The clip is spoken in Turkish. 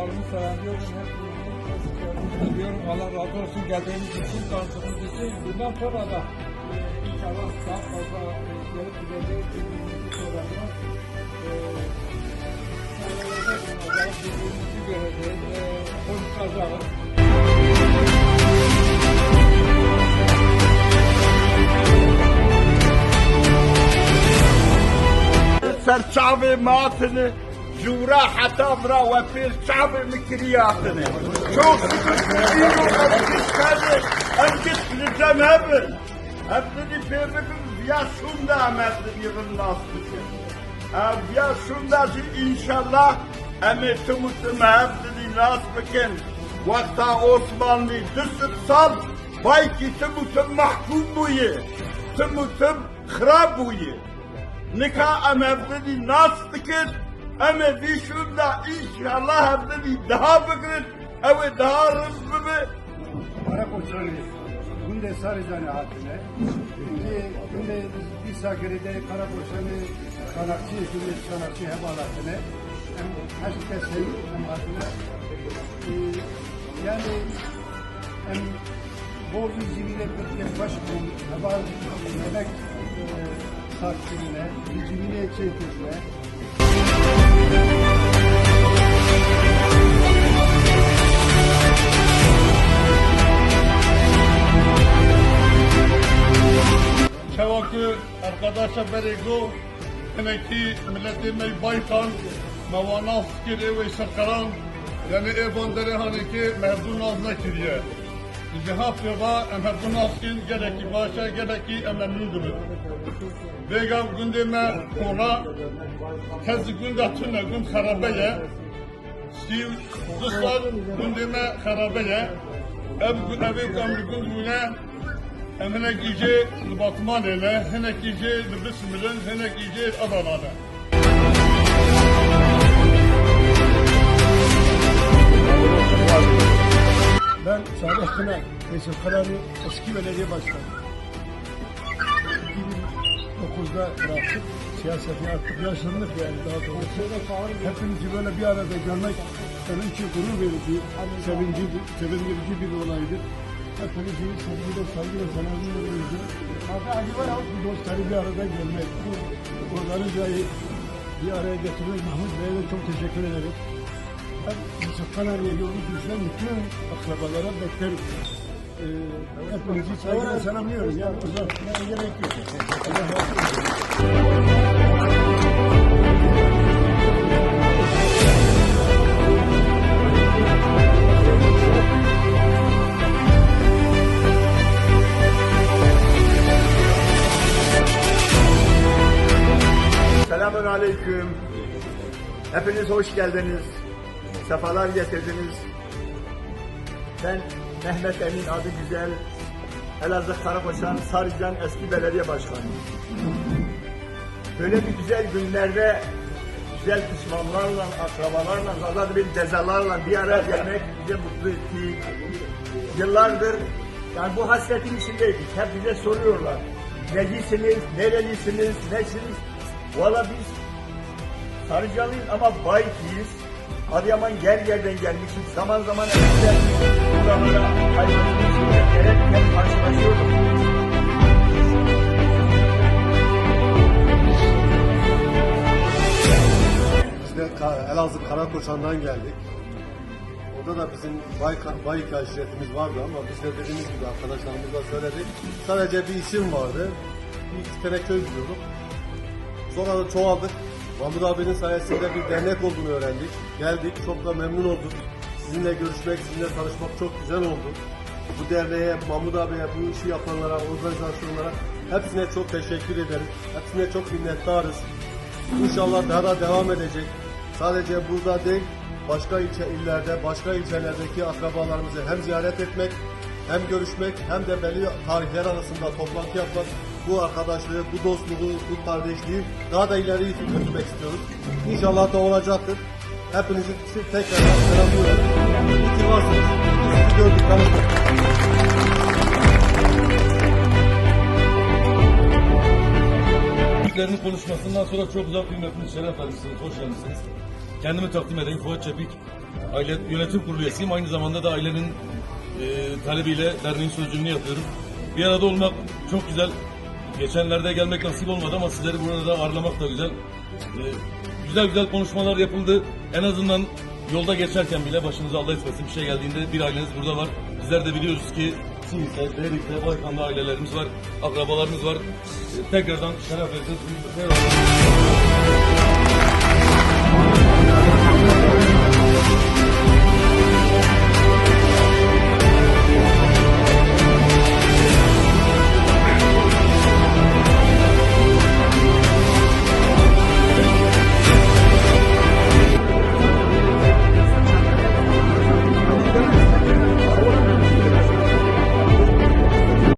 çocuklarımı selamlıyorum. Hepinizi seviyorum. Allah razı olsun geldiğiniz için, tanıdığınız için. Bundan sonra da inşallah daha fazla e, gelip gideceğiz. Birbirimizi soracağız. Birbirimizi göreceğiz. Konuşacağız. Serçave matını جورا حتا برا و پیر چاوی مکریاتنه çok اینو افکش کرده امکش لزم هبن هبنی پیربکن بیا شونده امدن یغن ناس بکن بیا شونده جی انشالlah emi tumutum hebdini nas bikın vakta Osmanlı düsüp sal bayki tumutum mahkum buyi tumutum khrab buyi Nika emevdini nas bikın eme vişunda inşallah hebdini daha bikın evi daha rızbımı Karakoçları Günde Sarıcanı hatine Şimdi Günde bir sakiride Karakoçları sanatçı, Günde sanatçı hep alatine hem aşk sevgi hem hatine Ee, yani hem Borcu Civile Kırkıya baş bulun Heba Yemek e, takdirine Civile çekirine Çavakı arkadaşa berigo Eneki milleti mey baykan Mevana fikir ve sakaran Yani evan dere haneki mevdun azna kiriye. Cihaf yoga em mevdun azkin gereki başa gereki em memnundur Vega gündeme kora Tez günde tüne gün harabeye Siv dışlar gündeme harabeye Ev gün evi gamlı gün güne Hemek iyice Batman ile, hemek iyice Bismillah, hemek iyice Adana'da. Ben Salih Kınar, Resul Kararı eski belediye başkanı. 2009'da bıraktık. Siyaseti artık yaşlandık yani daha doğrusu. Hepimizi böyle bir arada görmek benim için gurur verici, sevinci, sevindirici bir olaydı. Hepinizi sevgiyle, saygıyla, selamıyla veriyorum. Bu dostları bir arada görmek, bu organizayı bir araya getirmek Mahmut Bey'e de çok teşekkür ederim. Ben Yusuf Kanarya yolu düşen bütün akrabalara beklerim. Ee, hepinizi saygıyla selamlıyorum. Yani uzatmaya gerek yok. Selamun aleyküm. Hepiniz hoş geldiniz. Sefalar getirdiniz. Ben Mehmet Emin adı güzel. Elazığ Karakoçan Sarıcan eski belediye başkanıyım. Böyle bir güzel günlerde güzel pişmanlarla, akrabalarla, azad bir cezalarla bir araya gelmek bize mutlu etti. Yıllardır yani bu hasretin içindeydik. Hep bize soruyorlar. Necisiniz, nerelisiniz, nesiniz? Valla biz Sarıcalıyız ama Baykiyiz. Adıyaman yer yerden gelmişiz. Zaman zaman elimizde buralara hayvanımız gerek hep karşılaşıyorduk. Elazığ Karakoçan'dan geldik. Orada da bizim Bayka, Bayka aşiretimiz vardı ama biz de dediğimiz gibi arkadaşlarımız da söyledik. Sadece bir isim vardı. Bir iki tane köy biliyorduk. Sonra da çoğaldık. Mahmut abinin sayesinde bir dernek olduğunu öğrendik. Geldik, çok da memnun olduk. Sizinle görüşmek, sizinle tanışmak çok güzel oldu. Bu derneğe, Mahmut abiye, bu işi yapanlara, organizasyonlara hepsine çok teşekkür ederim. Hepsine çok minnettarız. İnşallah daha da devam edecek. Sadece burada değil, başka ilçe illerde, başka ilçelerdeki akrabalarımızı hem ziyaret etmek, hem görüşmek, hem de belli tarihler arasında toplantı yapmak, bu arkadaşlığı, bu dostluğu, bu kardeşliği daha da ileri götürmek istiyoruz. İnşallah da olacaktır. Hepinizi tekrar selamlıyorum. İyi ki varsınız. Sizi gördük, tanıştık. Konuşmasından sonra çok güzel kıymetli şeref vermişsiniz. Hoş geldiniz. Kendimi takdim edeyim. Fuat Çepik. aile yönetim kurulu üyesiyim. Aynı zamanda da ailenin e, talebiyle derneğin sözcülüğünü yapıyorum. Bir arada olmak çok güzel. Geçenlerde gelmek nasip olmadı ama sizleri burada ağırlamak da güzel. E, güzel güzel konuşmalar yapıldı. En azından yolda geçerken bile başınıza Allah etmesin bir şey geldiğinde bir aileniz burada var. Bizler de biliyoruz ki Simit'te, Berik'te, Baykan'da ailelerimiz var, akrabalarımız var. E, tekrardan şeref verdiniz.